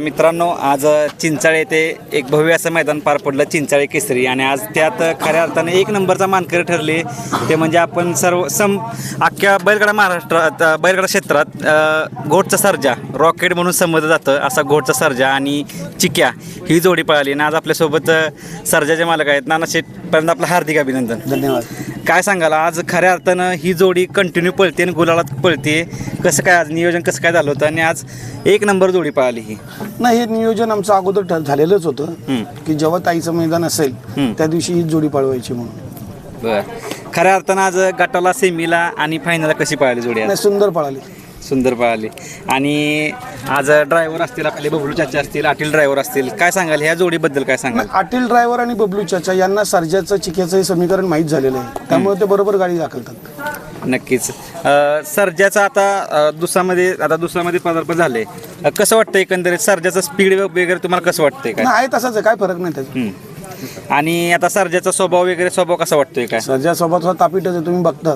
मित्रांनो आज चिंचाळे येथे एक भव्य असं मैदान पार पडलं चिंचाळे केसरी. आणि आज त्यात खऱ्या अर्थाने एक नंबरचा मानकरी ठरले. ते म्हणजे आपण सर्व सम अख्ख्या बैलगाडा महाराष्ट्रात बैलगडा बैलगाडा क्षेत्रात घोटचा सर्जा रॉकेट म्हणून समजलं जातं असा घोटचा सर्जा आणि चिक्या ही जोडी पळाली. आणि आज आपल्यासोबत सर्जाचे मालक आहेत. नाना शेठ पर्यंत आपलं हार्दिक अभिनंदन. धन्यवाद. काय सांगाल? आज खऱ्या अर्थानं ही जोडी कंटिन्यू पळते आणि गुलालात पळते. कसं काय आज नियोजन कसं काय झालं होतं? आणि आज एक नंबर जोडी पळाली ही. नाही हे नियोजन आमचं अगोदर ठ- झालेलंच होतं. की जेव्हा ताईचं मैदान असेल. त्या दिवशी ही जोडी पळवायची म्हणून. बर. खऱ्या अर्थानं आज गटाला सेमीला आणि फायनलला कशी पळाली जोडी आज? नाही सुंदर पळाली. सुंदर पळाली. आणि आज ड्रायव्हर असतील आपले बबलू चाचा असतील अटील ड्रायव्हर असतील काय सांगाल? ह्या जोडीबद्दल काय सांगाल? अटील ड्रायव्हर आणि बबलू चाचा यांना सर्जाचं चिक्याचं हे समीकरण माहीत झालेलं आहे. त्यामुळे ते बरोबर गाडी दाखलतात नक्कीच. सर्जाचा आता दुसऱ्यामध्ये आता दुसऱ्यामध्ये पदार्पण झाले कसं वाटतं एकंदरीत? सर्जाचं स्पीड वगैरे तुम्हाला कसं वाटतंय काय? आहे तसाच काय फरक नाही त्याचा. आणि आता सर्जाचा स्वभाव वगैरे स्वभाव कसा वाटतोय काय? सर्जा स्वभाव तापीटच आहे तुम्ही बघता.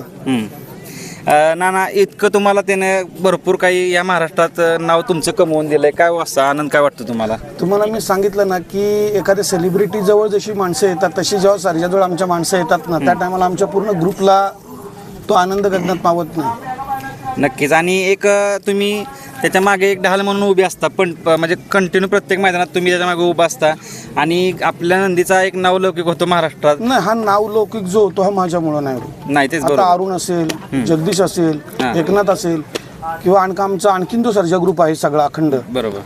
नाना इतकं तुम्हाला त्याने भरपूर काही या महाराष्ट्रात नाव तुमचं कमवून दिलंय. काय वाजता आनंद काय वाटतं तुम्हाला? तुम्हाला मी सांगितलं ना की एखाद्या सेलिब्रिटी जवळ जशी माणसं येतात तशी जेव्हा सर्जाजवळ आमच्या माणसं येतात ना त्या टायमाला आमच्या पूर्ण ग्रुपला तो आनंद गगनात पावत नाही. नक्कीच. आणि एक अ, तुम्ही त्याच्यामागे एक ढाल म्हणून उभी असता पण प- म्हणजे कंटिन्यू प्रत्येक मैदानात तुम्ही त्याच्यामागे उभा असता. आणि आपल्या नंदीचा एक नावलौकिक होतो महाराष्ट्रात. नाही हा नावलौकिक जो होतो हा माझ्यामुळं नाही होतो. नाही तेच आता बरोबर अरुण असेल जगदीश असेल हा. एकनाथ असेल किंवा आणखी आमचा आणखीन जो सर्जा ग्रुप आहे सगळा अखंड. बरोबर.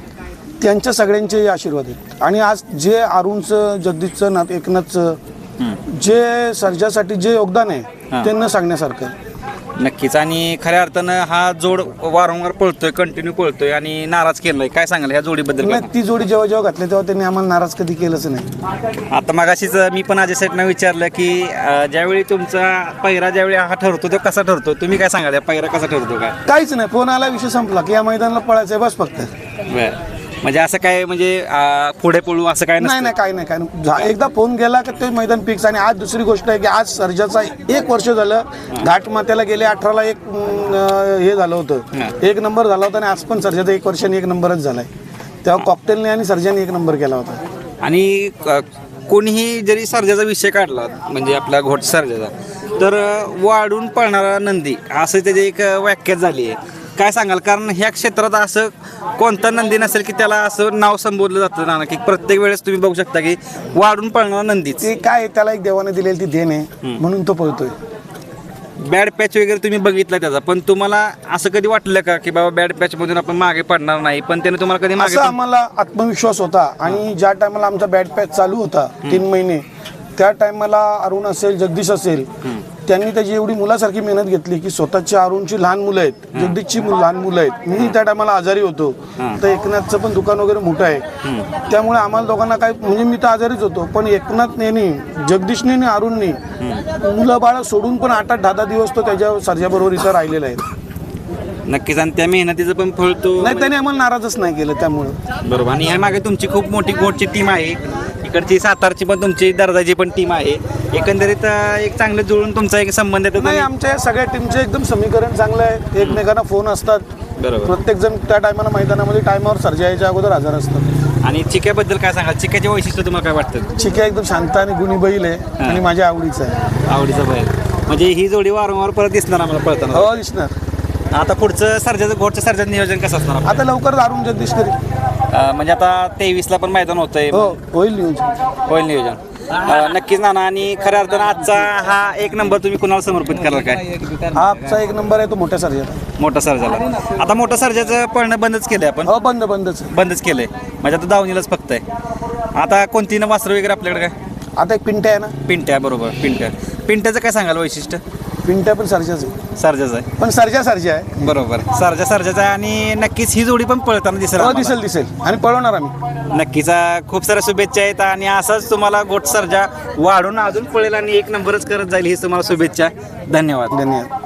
त्यांच्या सगळ्यांचे आशीर्वाद आहेत. आणि आज जे अरुणचं जगदीशचं ना एकनाथचं जे सर्जासाठी जे योगदान हा. आहे ते न सांगण्यासारखं आहे. नक्कीच. आणि खऱ्या अर्थानं हा जोड वारंवार पळतोय कंटिन्यू पळतोय आणि नाराज केलाय. काय सांगाल ह्या जोडीबद्दल काय नाही ती जोडी जेव्हा जेव्हा घातली तेव्हा त्यांनी आम्हाला नाराज कधी केलंच नाही? आता मगाशीच मी पण अजय सेटनं विचारलं की अ, ज्यावेळी तुमचा पैरा ज्यावेळी हा ठरतो तो कसा ठरतो? तुम्ही काय सांगाल या पैरा कसा ठरतो काय? काहीच नाही फोन आला विषय संपला की या मैदानाला पळायचं आहे बस फक्त. बर. म्हणजे असं काय म्हणजे पुढे पळू असं काय नाही नसतं? नाही काही नाही काय नाही. झा- एकदा फोन गेला की ते मैदान फिक्स. आणि आज दुसरी गोष्ट आहे की आज सर्जाचा एक वर्ष झालं घाट मात्याला गेले अठराला एक अं, हे झालं. होतं. एक नंबर झाला होता आणि आज पण सर्जाचा एक वर्षाने एक नंबरच झालाय. तेव्हा कॉकटेलने आणि सर्जाने एक नंबर केला होता. आणि अ, कोणीही जरी सर्जाचा विषय काढला म्हणजे आपला घोट सर्जाचा तर अ, वाढून पळणारा नंदी असं त्याची एक अ, व्याख्या झाली आहे. काय सांगाल? कारण ह्या क्षेत्रात असं कोणता नंदी नसेल की त्याला असं नाव संबोधलं जातं ना की प्रत्येक वेळेस तुम्ही बघू शकता की वाढून पळणारा नंदीच. ते काय त्याला एक देवाने दिलेली ती देण आहे म्हणून तो पळतोय. बॅड पॅच वगैरे तुम्ही बघितला त्याचा पण तुम्हाला असं कधी वाटलं का की बाबा बॅड पॅच मधून आपण मागे पडणार नाही पण त्याने तुम्हाला कधी मागे असं आम्हाला आत्मविश्वास होता आणि ज्या टायमाला आमचा बॅट पॅच चालू होता तीन महिने त्या टायमाला अरुण असेल जगदीश असेल त्यांनी त्याची एवढी मुलासारखी मेहनत घेतली की स्वतःची अरुणची लहान मुलं आहेत जगदीशची लहान मुलं आहेत. मी त्या टायमाला आजारी होतो. तर एकनाथचं पण दुकान वगैरे मोठं आहे. त्यामुळे आम्हाला दोघांना काय म्हणजे मी तर आजारीच होतो पण एकनाथने जगदीशने आणि अरुणने मुलं बाळं सोडून पण आठ आठ दहा दहा दिवस तो त्याच्या सर्जाबरोबर इथं राहिलेला आहे. नक्कीच. आणि त्या मेहनतीचं पण फळ तो नाही त्याने आम्हाला नाराजच नाही केलं त्यामुळं. बरोबर. आणि ह्या मागे तुमची खूप मोठी गोटची टीम आहे. इकडची सातारची पण तुमची दर्जाची पण टीम आहे. एकंदरीत अं, एक चांगलं जुळून तुमचा एक संबंध आहे तो नाही आमच्या या सगळ्या टीमचे एकदम समीकरण चांगलं आहे. एकमेकांना फोन असतात. बरोबर. प्रत्येक जण त्या टायमाला मैदानामध्ये टायमावर सर्जा यायच्या अगोदर हजर असतात. आणि चिक्याबद्दल काय सांगाल? चिक्याचे वैशिष्ट्य तुम्हाला काय वाटतं? चिक्या एकदम शांत आणि गुणी बैल आहे आणि माझ्या आवडीचं आहे. आवडीचा बैल. म्हणजे ही जोडी वारंवार परत दिसणार आम्हाला पळताना. हो दिसणार. आता पुढचं सर्जाचं घोटचं सर्जाचं नियोजन कसं असणार आपलं? आता लवकर दारून जगदीश करी अं, म्हणजे आता तेवीसला पण मैदान होतंय. हो होईल न्यूज होईल नियोजन. अं, नक्कीच नाना आणि खऱ्या अर्थानं आजचा हा एक नंबर तुम्ही कुणाला समर्पित कराल काय? हा आमचा एक नंबर आहे तो मोठ्या सर्जाचा. मोठा सर्जाला. आता मोठा सर्जाचं पळणं बंदच केलंय आपण. हो बंद बंदच. बंदच केलंय. म्हणजे आता दावणीलाच फक्त आहे. आता कोणती न वासरं वगैरे आपल्याकडे काय? आता एक पिंट्या आहे ना. पिंट्या बरोबर. पिंट्या. पिंट्याचं काय सांगाल वैशिष्ट्य? पिंट्या पण सर्जाच आहे सर्जाचं आहे. पण सर्जा सर्जा आहे बरोबर. सर्जा सर्जाचं आहे आणि नक्कीच ही जोडी पण पळताना दिसेल हो आम्हाला. दिसेल दिसेल. आणि पळवणार आम्ही. नक्कीच खूप साऱ्या शुभेच्छा आहेत आणि असंच तुम्हाला गोट सर्जा वाढून अजून पळेल आणि एक नंबरच करत जाईल ही तुम्हाला शुभेच्छा. धन्यवाद. धन्यवाद.